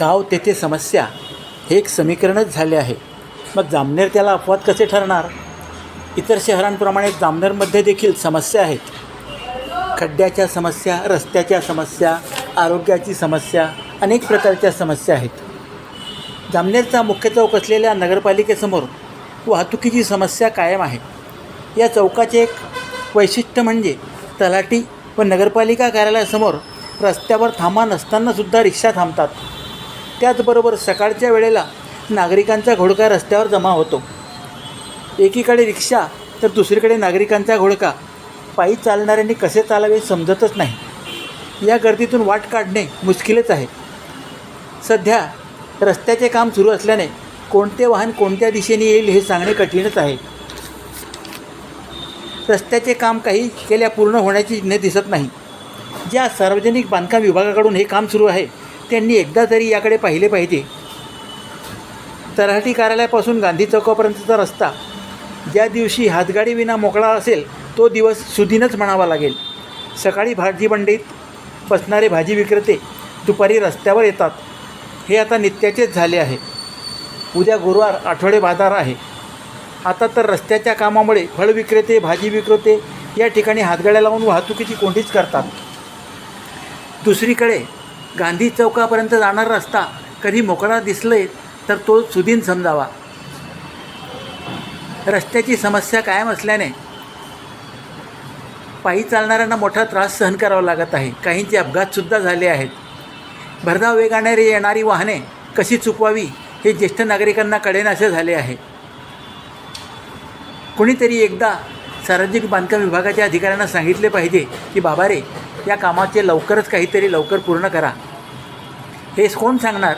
गाव तेथे समस्या हे एक समीकरणच झाले आहे. मग जामनेर त्याला अपवाद कसे ठरणार? इतर शहरांप्रमाणे जामनेरमध्ये देखील समस्या आहेत. खड्ड्याच्या समस्या रस्त्याच्या समस्या आरोग्याची समस्या अनेक प्रकारच्या समस्या आहेत. जामनेरचा मुख्य चौक असलेल्या नगरपालिकेसमोर वाहतुकीची समस्या कायम आहे. या चौकाचे एक वैशिष्ट्य म्हणजे तलाठी व नगरपालिका कार्यालयासमोर रस्त्यावर थांबा नसतानासुद्धा रिक्षा थांबतात. त्याचबरोबर सकाळच्या वेळेला नागरिकांचा घोडका रस्त्यावर जमा होतो. एकीकडे रिक्षा तर दुसरीकडे नागरिकांचा घोडका. पायी चालणाऱ्यांनी कसे चालावे समजतच नाही. या गर्दीतून वाट काढणे मुश्किलच आहे. सध्या रस्त्याचे काम सुरू असल्याने कोणते वाहन कोणत्या दिशेने येईल हे सांगणे कठीणच आहे. रस्त्याचे काम काही केल्या पूर्ण होण्याची चिन्हे दिसत नाही. ज्या सार्वजनिक बांधकाम विभागाकडून हे काम सुरू आहे त्यांनी एकदा तरी याकडे पाहिले पाहिजे. तलाठी कार्यालयापासून गांधी चौकापर्यंतचा रस्ता ज्या दिवशी हातगाडीविना मोकळा असेल तो दिवस सुदिनच म्हणावा लागेल. सकाळी भाजी मंडईत बसणारे भाजी विक्रेते दुपारी रस्त्यावर येतात. हे आता नित्याचेच झाले आहे. उद्या गुरुवार आठवडे बाजार आहे. आता तर रस्त्याच्या कामामुळे फळ विक्रेते भाजी विक्रेते या ठिकाणी हातगाड्या लावून वाहतुकीची कोंडीच करतात. दुसरीकडे गांधी चौकापर्यंत जाणारा रस्ता कधी मोकळा दिसले तर तो सुदीन समजावा. रस्त्याची समस्या कायम असल्याने पायी चालणाऱ्यांना मोठा त्रास सहन करावा लागत आहे. काहींचे अपघातसुद्धा झाले आहेत. भरधाव वेगाने येणारी वाहने कशी चुकवावी हे ज्येष्ठ नागरिकांना कळेनासे झाले आहे. कुणीतरी एकदा सार्वजनिक बांधकाम विभागाच्या अधिकाऱ्यांना सांगितले पाहिजे की बाबा रे या कामाचे लवकरच काहीतरी लवकर पूर्ण करा. हे कोण सांगणार?